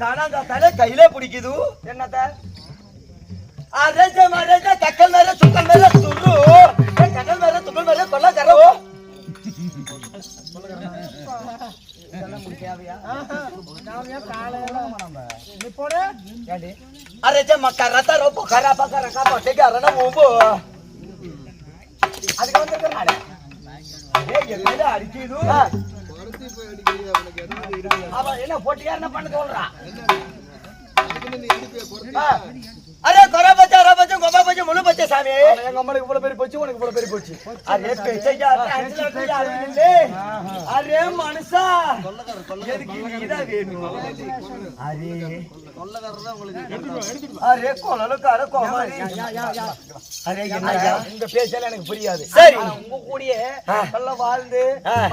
தானாந்தாத்தாலே கையிலே பிடிக்குது. என்னத்த? அரேஜ மரேஜ தக்கல் மேல சுக்கல் மேல சுரு கடல் மேல துக்கல் மேல கொள்ள கரவு அரேஜ மக்கரத்த ரொம்ப ஓம்பு அதுக்கு அடிக்குது. என்ன போட்டியா என்ன பண்ண சொல்றான்? அரா பச்சை? முழு பச்சை சாமி? எங்க அம்மனுக்கு இவ்வளவு பெரிய போச்சு உனக்கு இவ்வளவு பெரிய போச்சு. அரே பேச்சையா அரே மனுஷா. எதுக்கு நீதான் வேணும்? அரே அரே கொலலுக்கார கோமாரி அரே என்னய்யா இந்த பேச்செல்லாம் எனக்கு புரியாது. சரி. உங்க கூடயே நல்லா வாழ்ந்து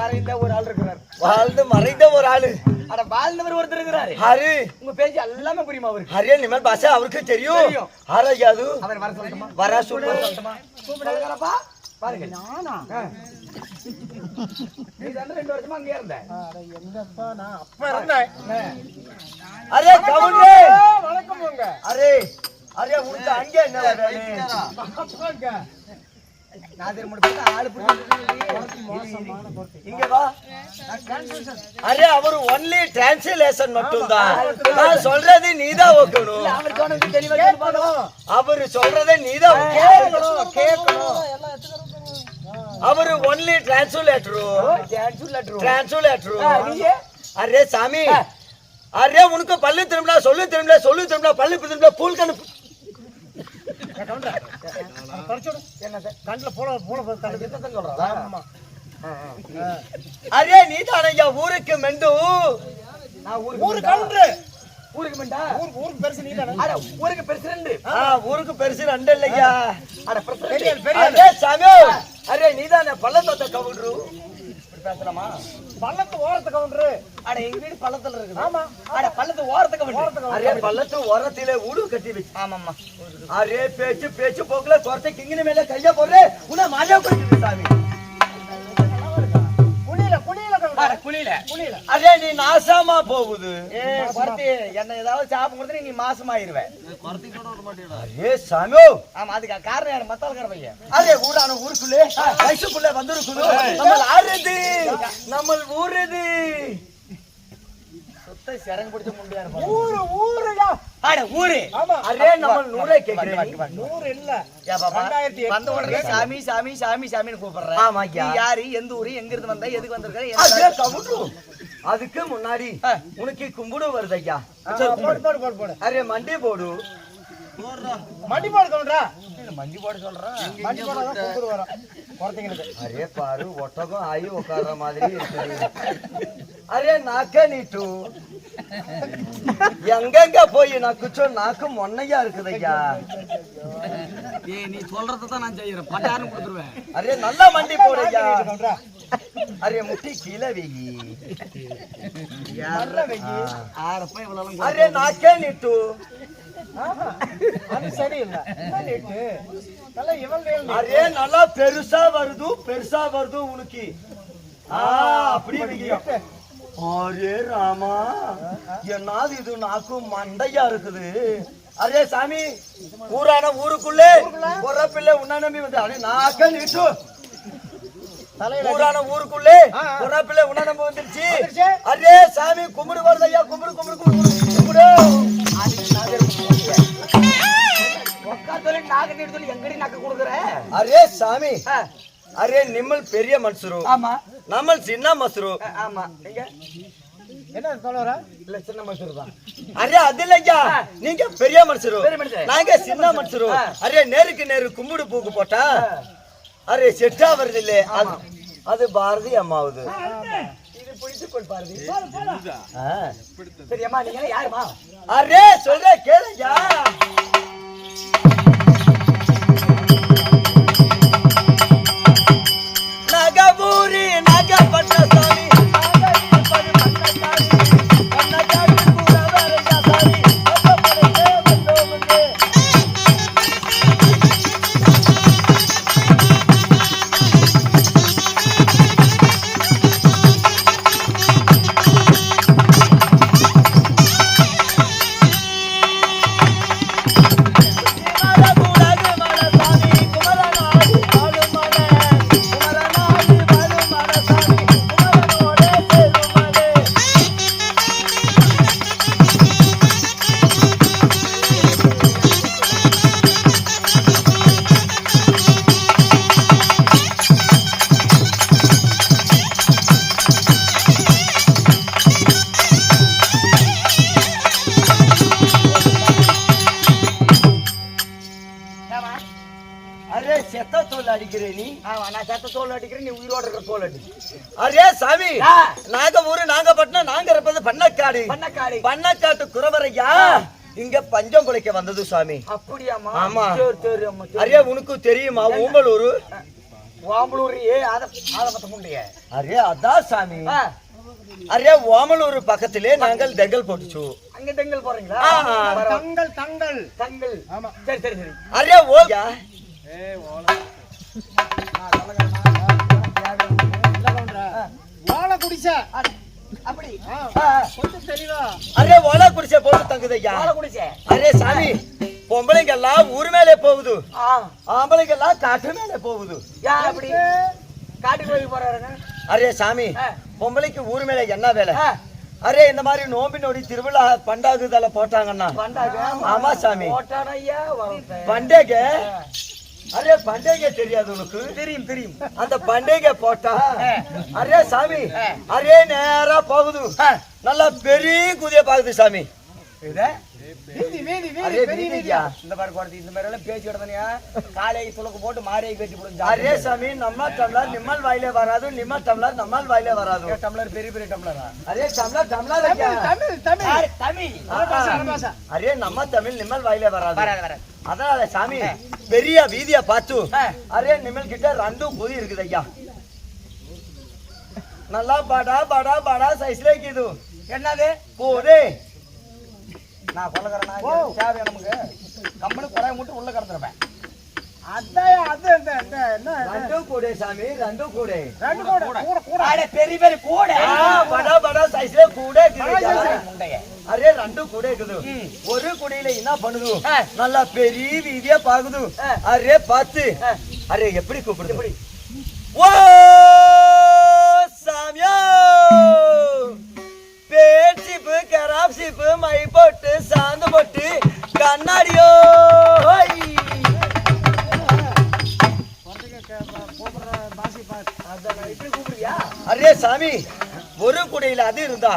மறைந்த ஒரு ஆள் இருக்கிறார். வாழ்ந்து மறைந்த ஒரு ஆளு. அட வாழ்ந்தவர் ஒருத்தர் இருக்கிறாரு. ஹரி. உங்க பேச்சு எல்லாமே புரியுமா அவருக்கு? ஹரியா நிமல் பாஷா அவருக்கு தெரியும். ஆராயாது அவர் வர சொல்லட்டுமா? வர சொல்லு. பாருங்க. நானா? நீ தானே ரெண்டு வருஷமா அங்கே இருந்த. அப்ப இருந்தேன். அரே கவுண்டே வணக்கம் போங்க. அரே அரே உனக்கு அங்கே என்ன வேலை? நாதிர் முடிச்சு ஆளு இங்க வா அரே அவர் ஒன்லி டிரான்ஸ்லேஷன் மட்டும் தான் நான் சொல்றது நீதான் வைக்கணும் அவர் சொல்றதை நீதான் கேட்கணும் கேட்கணும் அவர் ஒன்லி டிரான்ஸ்லேட்டரு டிரான்ஸ்லேட்டரு அரே சாமி. அரே உனக்கு பல்லு திரும்பினா சொல்லு திரும்பல சொல்லு திரும்பினா பல்லு திரும்பினா பூல் கண்ணு அரே நீ தானையா ஊருக்கு மெண்டு. ஊரு கன்று ஊருக்கு மெண்டா? ஊருக்கு பெருசு நீ தானே. ஊருக்கு பெருசு ரெண்டு. ஊருக்கு பெருசு ரெண்டு இல்லையா? அட பெரிய அரே சாமி. அரே நீ தானே பள்ளத்தோட்ட கவுண்டரு. பேசலாமா? பள்ளத்து ஓரத்து கவுண்டரு. அட எங்க வீடு பள்ளத்துல இருக்குது. ஆமா. அட பள்ளத்து ஓரத்து கவுண்டரு. அரே பள்ளத்து ஓரத்திலே ஊடு கட்டி வச்சு. ஆமாம்மா. அரே பேச்சு பேச்சு போக்குல குறத்தை கிங்கின மேல கைய போடுற. உன்னை மாஜா குடிக்குது சாமி. அரே நீ நாசமா போகுது. என்ன ஏதாவது சாப்பிட கொடுத்து நீ மாசமாயிருவ. அரே சாமி ஆமா அதுக்கு காரணம் யாரு? மத்தால் பையன். அதே ஊரான ஊருக்குள்ளே வயசுக்குள்ள வந்திருக்குது நம்ம ஆறுது. நம்ம ஊருது சுத்த சரங்க பிடிச்ச முடியாது ஊரு ஊருயா அட ஊரு. அரே நம்ம நூறே கேக்குறேன் நூறு இல்ல. வந்த உடனே சாமி சாமி சாமி சாமின்னு கூப்பிடுறேன் ஆமா நீ யாரு? எந்த ஊரு? எங்க இருந்து வந்த? எதுக்கு வந்திருக்க? அதுக்கு முன்னாடி உனக்கு கும்பிடு வருது ஐயா. அரே மண்டி போடு. மண்டி போடு கவுண்டரா. மண்டி போட சொல்றேன் மண்டி போடாதான் கும்பிடு வரும். குறத்தைங்களுக்கு அரே பாரு ஒட்டகம் ஆயி உட்கார்ற மாதிரி இருக்குது. அரே நாக்க நீட்டு. எங்கெங்க போய் நக்குச்சோ நாக்கு மொன்னையா இருக்குது ஐயா? ஏய் நீ சொல்றதை தான் நான் செய்யறேன். பட்டாரம் கொடுத்துருவேன். அரே நல்லா மண்டி போடு ஐயா. கவுண்டரா. அரே முட்டி கீழே இவ்வளவு அரே நாக்கே நீட்டு. அது சரியில்லை. நல்ல நல்லா பெருசா வருது பெருசா வருது உனக்கு. ஆ அப்படி வெயி. அரே ராமா. என்னது இது? நாக்கு மண்டையா இருக்குது. அரே சாமி ஊரான ஊருக்குள்ளே பிள்ளை உன்ன நம்பி வந்து அரே நாக்க நீட்டு. ஊரான ஊருக்குள்ளே பிள்ளை உன்ன நம்பி வந்துருச்சு. வந்துருச்சு. அரே சாமி கும்பிடு வருது ஐயா கும்பிடு கும்பிடு கும்பிடு. கும்பிடு சொல்லி எங்கடி நக்க கொடுக்குற அரே சாமி. அரே நிம்மல் பெரிய மனுஷரு ஆமா. நம்மள் சின்ன மசுரு ஆமா. எங்க? என்ன சொல்லுற இல்ல சின்ன மனுஷரு தான். அரே அது இல்லையா நீங்க பெரிய மனுஷரு. நாங்க சின்ன மனுஷரு அரே நேருக்கு நேரு கும்பிடு பூக்கு போட்டா அரே செட்டா வருது இல்ல அது அது பாரதி அம்மாவுது. இது பிடிச்சு கொள் பாருதி. ஆ. சரியம்மா நீங்க யாருமா? அரே சொல்ற கேளுயா ஊரே நகப்பட்ட தோல் அடிக்கிறேன் நீ? ஆமா நான் செத்த தோல் அடிக்கிறேன் நீ உயிரோட இருக்கிற தோல் அடி. அரே சாமி ஆ. நாங்க ஊரு நாகப்பட்டினம் நாங்க இருப்பது பண்ணக்காடு பண்ணக்காடு பண்ணக்காட்டு குறவரையா? இங்க பஞ்சம் குலைக்க வந்தது சாமி. அப்படியாமா ஆமா. அரே உனக்கு தெரியுமா ஓம்பலூர் ஏ அத அத பத்த முண்டைய அரே அதான் சாமி. அரே ஓமலூர் பக்கத்திலே நாங்கள் தெங்கல் போட்டுச்சு. அங்க தெங்கல் போறீங்களா. தங்கள் தங்கள். தங்கல் ஆமா. சரி சரி சரி. அரே ஓயா வாழை குடிசை அப்படி. ஆ, ஆ, ஆ. கொஞ்சம் தெளிவா அரே ஓலா குடிசை போட்டு தங்குதையா வாழை குடிசை அரே சாமி பொம்பளைங்க எல்லாம் ஊர் மேலே போகுது. ஆம்பளைங்க எல்லாம் காட்டு மேலே போகுது. யா அப்படி. காட்டுக்கு போய் போறாருங்க. அரே சாமி. பொம்பளைக்கு ஊர் மேல என்ன வேலை? அரே இந்த மாதிரி நோம்பி நொடி திருவிழா பண்டாகுதல போட்டாங்கன்னா? ஆமா. சாமி. பண்டிகை? அரே பண்டிகை தெரியாது உனக்கு? தெரியும் தெரியும். அந்த பண்டிகை போட்டா அரே சாமி அரே நேரா போகுது. நல்லா பெரிய குதிய பாக்குது சாமி. நம்ம டம்ளர் நிம்மல் வாயிலே வராது நிம்ம டம்ளர் நம்மால் வாயிலே வராது. டம்ளர் பெரிய பெரிய டம்ளரா அரே டம்ளர் டம்ளர். தமிழ் தமிழ். அரே நம்ம தமிழ் நிம்மல் வாயிலே வராது. அதனால சாமி பெரிய வீதிய பார்த்து. அரே நிம்மல் கிட்ட ரெண்டும் குதி இருக்குது ஐயா. நல்லா படா படா படா சைஸ்ல இருக்குது. என்னது? போதே நான் கொள்ளக்காரனா ஓ. தேவை நமக்கு கம்பெனி குறைய மட்டும் உள்ள கடந்துருப்பேன் ரெண்டும் கூடே சாமி ரெண்டும் கூடே. ரெண்டு கூட கூட கூட அட பெரிய பெரிய கூட. ஆ, படா படா சைஸ்ல கூட அரே ரெண்டும் கூட இருக்குது. ஒரு குடியில என்ன பண்ணுது. நல்லா பெரிய வீதியா பாக்குது. ஆ. அரே பார்த்து. அரே எப்படி கூப்பிடுது? எப்படி? ஓ சாமியோ! பேச்சிப்பு கராப்சிப்பு மை போட்டு சாந்து போட்டு கண்ணாடியோ! அரே சாமி ஒரு குடையில அது இருந்தா.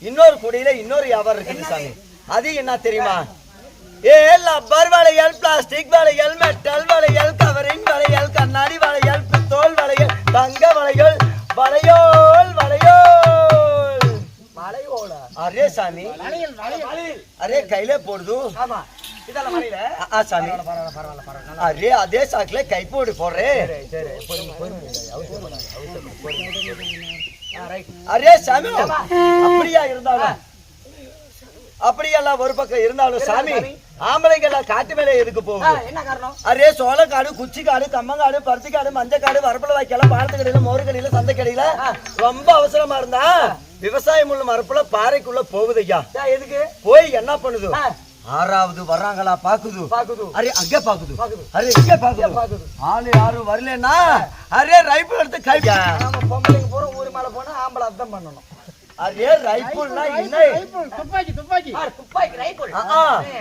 இன்னொரு குடையில இன்னொரு வியாபாரம் இருக்குது சாமி? அது என்ன தெரியுமா? ஏ லப்பர் வளையல் பிளாஸ்டிக் வளையல் மெட்டல் வளையல் கவரிங் வளையல் கண்ணாடி வளையல் பித்தோல் வளையல் தங்க வளையல் வளையோல் வளையோல். அரே சாமி அரே கையில போடுது. ஆமா. அரே அதே சாக்குல கைப்போடு போடுறேன். அரே சாமி. அப்படியா இருந்தாலும் அப்படியெல்லாம் ஒரு பக்கம் இருந்தாலும் சாமி ஆம்பளைங்க எல்லாம் காட்டு மேல எதுக்கு போகும் அரே சோளக்காடு குச்சிக்காடு கம்மங்காடு பருத்திக்காடு மஞ்சக்காடு வரப்புல வைக்கலாம் பாலத்து கடையில மோரு கடையில சந்தை கடையில ரொம்ப அவசரமா இருந்தா விவசாயம் உள்ள மரப்புல பாறைக்குள்ள போகுது ஐயா. எதுக்கு? போய் என்ன பண்ணுது? ஆறாவது வர்றாங்களா? பாக்குது. பாக்குது. அரே அங்க பாக்குது. பாக்குது. அரே இங்க பாக்குது. பாக்குது. ஆளு யாரும் வரலன்னா? அரே ரைபிள் எடுத்து கை நாம பொம்பளைங்க பூரா ஊர் மேல போனா ஆம்பளை அர்த்தம் பண்ணணும். அரே ரைபிள்னா என்ன? ரைபிள், துப்பாக்கி துப்பாக்கி. ஆ, துப்பாக்கி ரைபிள்.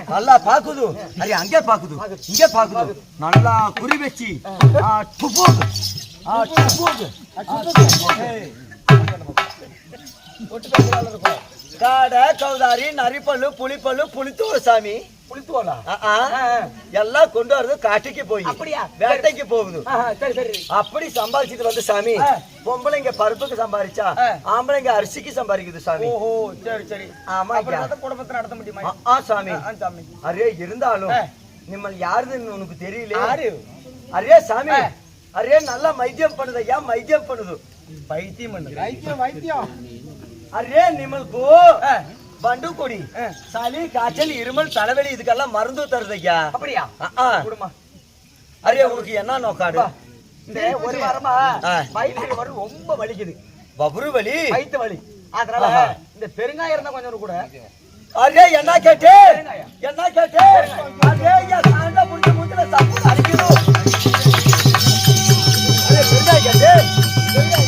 நல்லா பாக்குது. அரே அங்கே பாக்குது. இங்க பாக்குது. நல்லா குறி வச்சு. ஆ, துப்புக்கு. ஆ, துப்புக்கு. ஒட்டு இருக்கும் காடை கௌதாரி நரிப்பல்லு புளிப்பல்லு புளித்தோடு சாமி. ஆ. எல்லாம் கொண்டு வரது காட்டுக்கு போய்? வேட்டைக்கு போகுது. அப்படி சம்பாதிச்சிட்டு வந்து சாமி. பொம்பளைங்க பருப்புக்கு சம்பாதிச்சா. ஆம்பளைங்க அரிசிக்கு சம்பாதிக்குது சாமி. ஓஹோ சரி சரி. ஆமா குடும்பத்தை நடத்த முடியுமா? ஆ, சாமி. சாமி. அரே இருந்தாலும். நிம்மல் யாருன்னு உனக்கு தெரியல யாரு? அரே சாமி. அரே நல்லா மைத்தியம் பண்ணுது ஐயா மைத்தியம் பண்ணுது. பைத்தியம் பண்ணுது. வைத்தியம் வைத்தியம் அரே நிம்மளுக்கு ஆ, பண்டு கொடி. ஆ. சளி காய்ச்சல் இருமல் தலைவலி இதுக்கெல்லாம் மருந்து தருது ஐயா அப்படியா. குடுமா. அரே உனக்கு என்ன நோக்காடு? இந்த ஒரு வாரமா. வயிற்று வரும் ரொம்ப வலிக்குது. பபுரு வலி வயிற்று வலி. அதனால. இந்த பெருங்காயம் இருந்தா கொஞ்சம் கூட. அரே என்ன கேட்டு? பெருங்காயம். என்ன கேட்டு? அரே ஐயா சாண்டா புடிச்சு மூஞ்சில சப்பு அடிக்கணும். அரே பெருங்காய் கேட்டு. பெருங்காய்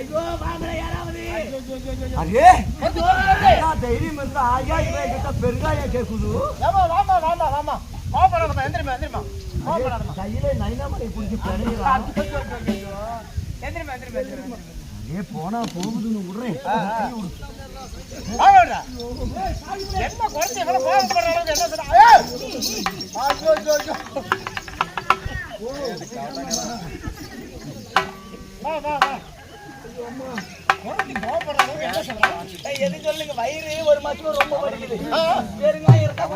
ஐயோ வாங்கல யாராவது? அரே தைரியம் இருந்தா ஐயா இவன் கிட்ட பெருங்காயம் கேக்குது. வாமா வாமா எந்திரிமா எந்திரிமா. கையில நைனாமலை புடிச்சு பிணையிறான் எந்திரிமா எந்திரிமா எந்திரிமா. ஏ போனா போகுதுன்னு விடுறேன். என்ன குறைச்சி இவ்வளவு கோபப்படுற அளவுக்கு என்ன சொன்னா ஏய்! ஐயோ ஐயோ ஐயோ வா வா வா குறைச்சி கோபப்படுற அளவுக்கு என்ன சொல்றான் ஏய், எது சொல்லுங்க வயிறு ஒரு மாசம் ரொம்ப வலிக்குது பெருங்காயம் இருந்தா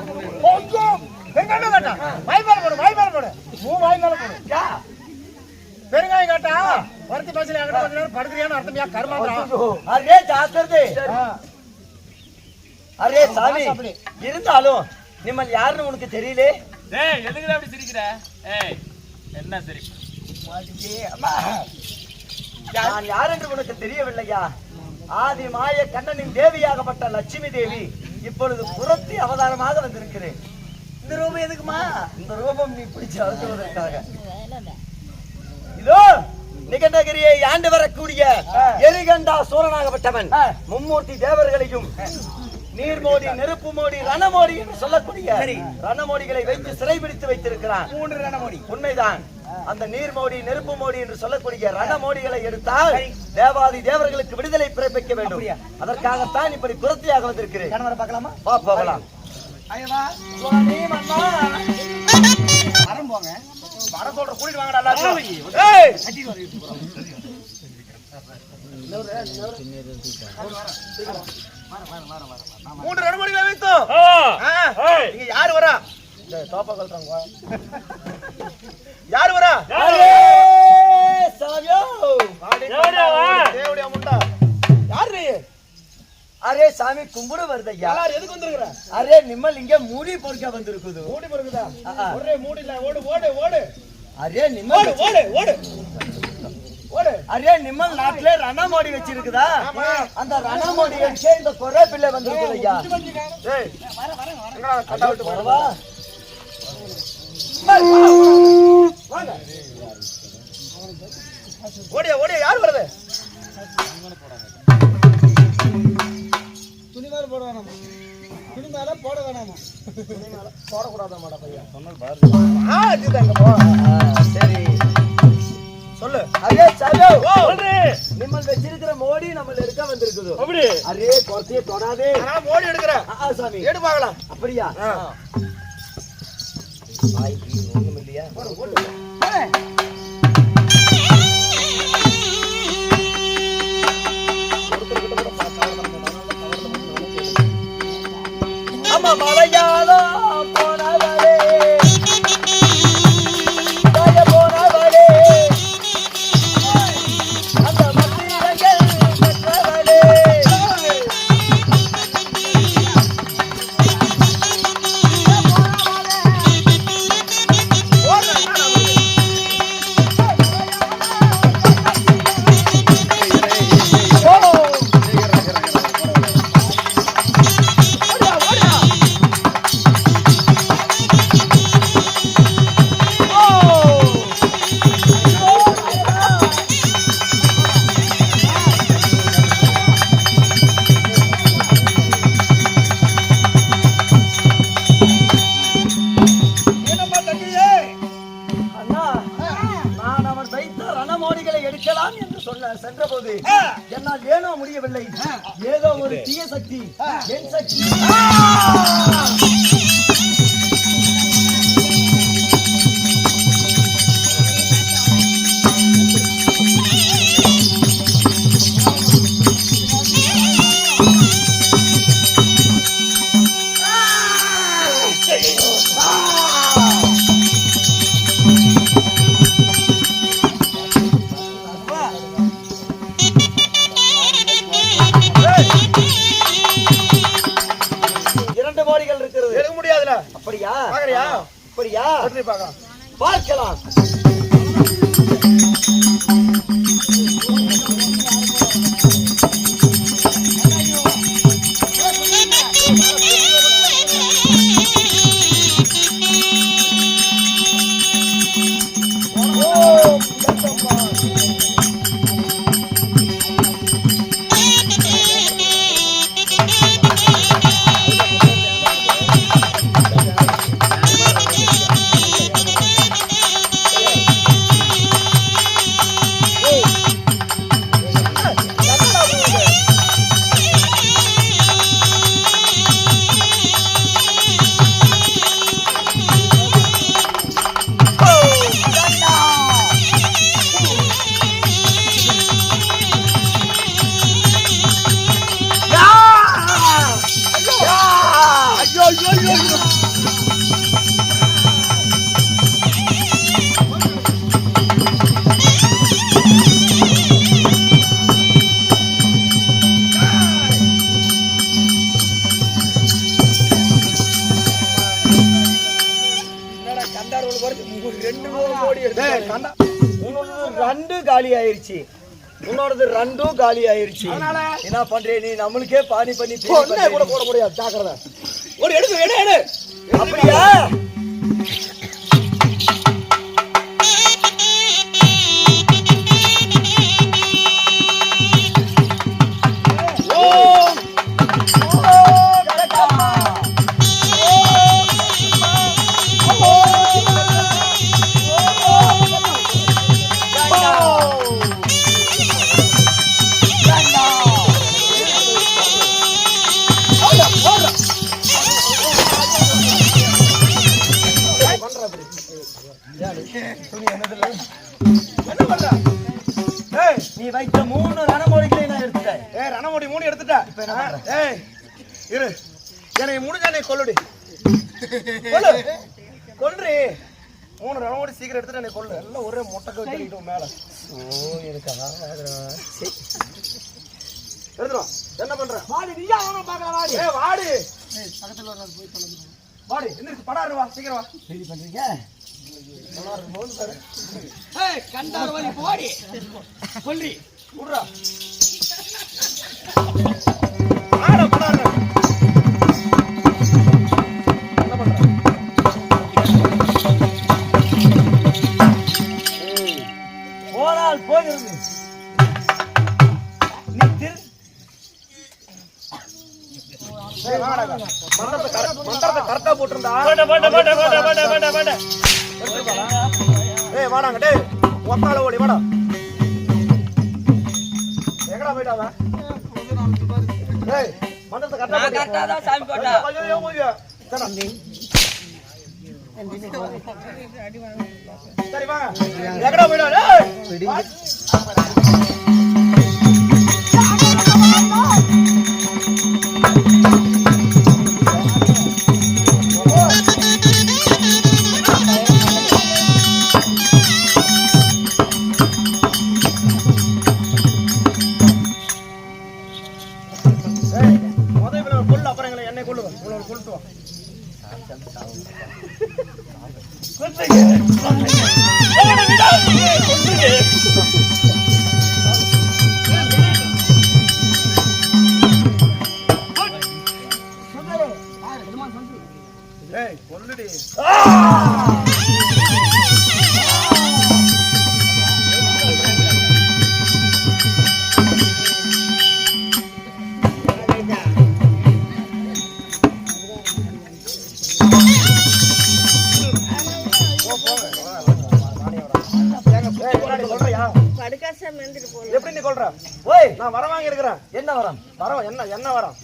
கொஞ்சம் வெங்காயம் கேட்டா வாய் போடு வாய் போடு மூ வாய் போடு யா. பெருங்காயம் கேட்டா வரத்தி பஸ்ல என்கிட்ட கொஞ்ச நேரம் படுக்கிறியான்னு அர்த்தம் யா அரே ஜாக்கிரதை அரே சாமி அப்படி. இருந்தாலும் நிம்மல் யாருன்னு உனக்கு தெரியல டேய் எதுக்குடா அப்படி சிரிக்கிற ஏய் என்ன சிரிப்பு நான் யார்? என்று உனக்கு தெரியவில்லையா? ஆதி மாய கண்ணனின் தேவியாகப்பட்ட லட்சுமி தேவி இப்பொழுது புறத்தி அவதாரமாக வந்திருக்கிறேன். இந்த ரூபம் எதுக்குமா? இந்த ரூபம் நீ பிடிச்சு அழுத்துவதற்காக. இதோ நிகண்டகிரியை ஆண்டு வரக்கூடிய எரிகண்டா சூரனாகப்பட்டவன் மும்மூர்த்தி தேவர்களையும் நீர்மோடி நெருப்பு மோடி ரணமோடி என்று சொல்லக்கூடிய ரணமோடிகளை வைத்து சிறைபிடித்து வைத்திருக்கிறான். மூன்று ரணமோடி உண்மைதான். அந்த நீர்மோடி நெருப்பு மோடி என்று சொல்லக்கூடிய ரணமோடிகளை எடுத்தால் தேவாதி தேவர்களுக்கு விடுதலை பிறப்பிக்க வேண்டும். அதற்காகத்தான் இப்படி புரத்தியாக வந்திருக்கிறேன். பார்க்கலாமா? போகலாம். வரம் போங்க. வர சொல்ற கூட்டிட்டு வாங்கடா எல்லாரும். ஏய்! மூன்று ரணமோடிகளை வைத்தோம். நீங்க யாரு வரா? தோப்பா யாரு வரா? தேவடியா யாரு? அரே சாமி கும்பிடு வருதையா. எல்லாரும் எதுக்கு வந்திருக்கிற? அரே நிம்மல் இங்க மூடி பொறுக்க வந்திருக்குது. மூடி ஆ. ஒரே மூடில ஓடு ஓடு ஓடு. அரே நிம்மல் ஓடு ஓடு ஓடு. அரே நிம்மல் நாட்டுல ரணமோடி வச்சிருக்குதா? அந்த ரணமோடி வச்சு இந்த கொரை பிள்ளை வந்திருக்குது ஐயா. ஏய், எங்கடா கட்டா விட்டு போறவா ஓடியா ஓடியா யார் வருது துணி மேல போட வேணாமா? துணி மேல போட வேணாமா? போடக்கூடாதா மாடா பையன் ஆ இதுதாங்க போ. சரி. சொல்லு. அரே சாலோ நிம்மல் வச்சிருக்கிற மோடி நம்ம எடுக்க வந்திருக்குது. அப்படி. அரே குறைச்சியே தொடாதே. நான் மோடி எடுக்கிறேன். ஆ, சாமி. எடு பார்க்கலாம். அப்படியா? ஆ. ஆய், இல்லையா அம்மா மலையாளா அண்ணா, நான் அவர் வைத்த ரணமோடிகளை எடுக்கலாம் என்று சொன்ன சென்றபோது என்னால் ஏனோ முடியவில்லை. ஏதோ ஒரு தீய சக்தி என் சக்தி. இரண்டு மோடிகள் இருக்கிறது. எடுக்க முடியாதுல. அப்படியா? பாக்குறியா அப்படியா? பார்க்கலாம். உன்னோடது ரெண்டும் காலி ஆயிருச்சு? என்ன பண்றே நீ? நம்மளுக்கே பானி பண்ணி கூட. போட முடியாது? ஜாக்கிரதை. ஒரு எடுத்து எடு எடு. அப்படியா? என்ன பண்ற ஏய் நீ வைத்த மூணு ரணமொழிகளை நான் எடுத்துட்டேன். ஏய் ரணமுடி மூணு எடுத்துட்ட? இப்ப என்ன பண்ற? ஏய் இரு. என்னை முடிஞ்சா நீ கொல்லுடி. கொல்லு. கொல்றி. மூணு ரணமுடி சீக்கிரம் எடுத்துட்டு நீ கொல்லு. எல்லாம் ஒரே முட்டை வச்சுக்கிட்டோம் மேல. ஓ எனக்கு எடுத்துரும் என்ன பண்ற? வாடி நீயா அவனை பார்க்கலாம் வாடி. ஏய் வாடி. வாடி எந்திரிச்சு படாரு வா சீக்கிரம் வா. சரி பண்றீங்க? கண்டார வலி போடி. கொல்றி விட்றா ஆட படாரு என்ன போனால் போகிறது நீ திரு. மந்திரத்தை கரெக்டா போட்ட போட்ட போட்ட போட்ட போட்ட போட்ட போட்ட ஏய் வாடாங்க டேய். ஒத்தால ஓடி வாடா. எங்கடா போயிட்டாவ ஏய் மந்திரத்தை கரெக்டா நான் கரெக்டா தான் சாமி போட்டேன். ஐயோ ஐயோ சடா. சரி வாங்க. எங்கடா போயிட்டா டேய் படுக்காசாம இருந்துட்டு போகலாம். எப்படி நீ கொல்ற? ஓய் நான் வர வாங்கி இருக்கிறேன் என்ன வரம்? வரம் என்ன என்ன வரம்?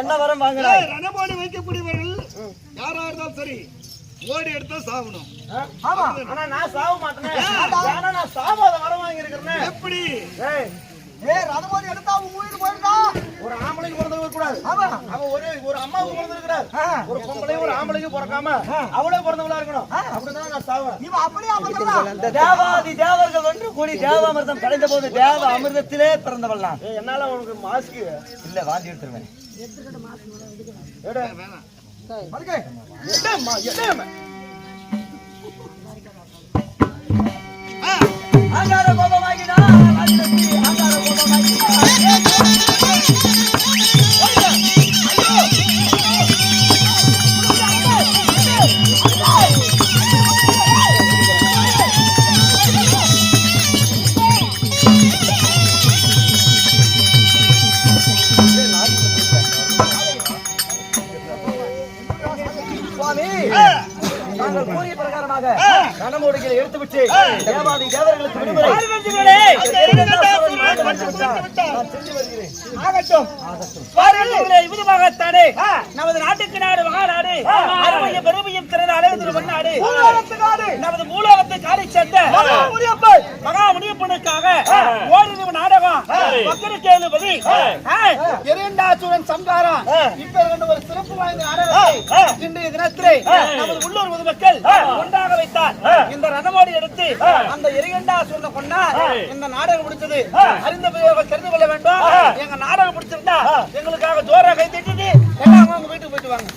என்ன வரம் வாங்குறாய் ரணபாடு வைக்கக்கூடியவர்கள் யாரா இருந்தாலும் சரி ஓடி எடுத்தா சாகணும் ஆமா. ஆனா நான் சாவ மாட்டேனே. ஆனா நான் சாவாத வரம் வாங்கி இருக்கிறேன் எப்படி? ஏய். ஏய் ரணமோதி எடுத்தா உன் உயிர் போயிருக்கா ஒரு ஆம்பளைக்கு பிறந்தவங்க கூடாது ஒரு ஒரு அம்மாவுக்கு பிறந்திருக்கிறார். ஒரு பொம்பளையும் ஒரு ஆம்பளைக்கும் பிறக்காம அவளே பிறந்தவளா இருக்கணும். அப்படிதான் நான் சாவேன். இவன் அப்படியே அமர்ந்தான் தேவாதி தேவர்கள் ஒன்று கூடி தேவாமிர்தம் கலைந்த போது தேவ அமிர்தத்திலே பிறந்தவள் நான். என்னால உனக்கு மாஸ்க்கு இல்ல வாந்தி எடுத்துருவேன். எடும்மா. ஆங்கார விட்டு தேவாதி தேவர்களுக்கு விடுமுறை. பார்வதிகளே, நான் சென்று வருகிறேன் ஆகட்டும். பார்வதிகளே, இவ்விதமாகத்தானே நமது நாட்டுக்கு நாடு மகாநாடு. அருமையும் பெருமையும் திறந்த அழகு மன்னாடு நமது மூலோகத்தை காலி சென்ற மகா முனியப்பனுக்காக ஓரிரவு நாடகம் மக்களுக்கு எழுபதி இரண்டாச்சுரன் சம்காரம் இப்ப ஒரு சிறப்பு வாய்ந்த நாடகத்தை இன்றைய தினத்திலே நமது உள்ளூர் பொதுமக்கள் கொண்டாட வைத்தார். இந்த ரதமோடி எடுத்து அந்த இரண்டாசுரனை கொண்டார் இந்த நாடகம் முடிச்சது பெரியவர்கள் தெரிந்து கொள்ள வேண்டும். எங்க நாடகம் முடிச்சிருந்தா எங்களுக்காக ஜோரா கை தட்டிட்டு எல்லாம் அவங்க வீட்டுக்கு போயிட்டு வாங்க.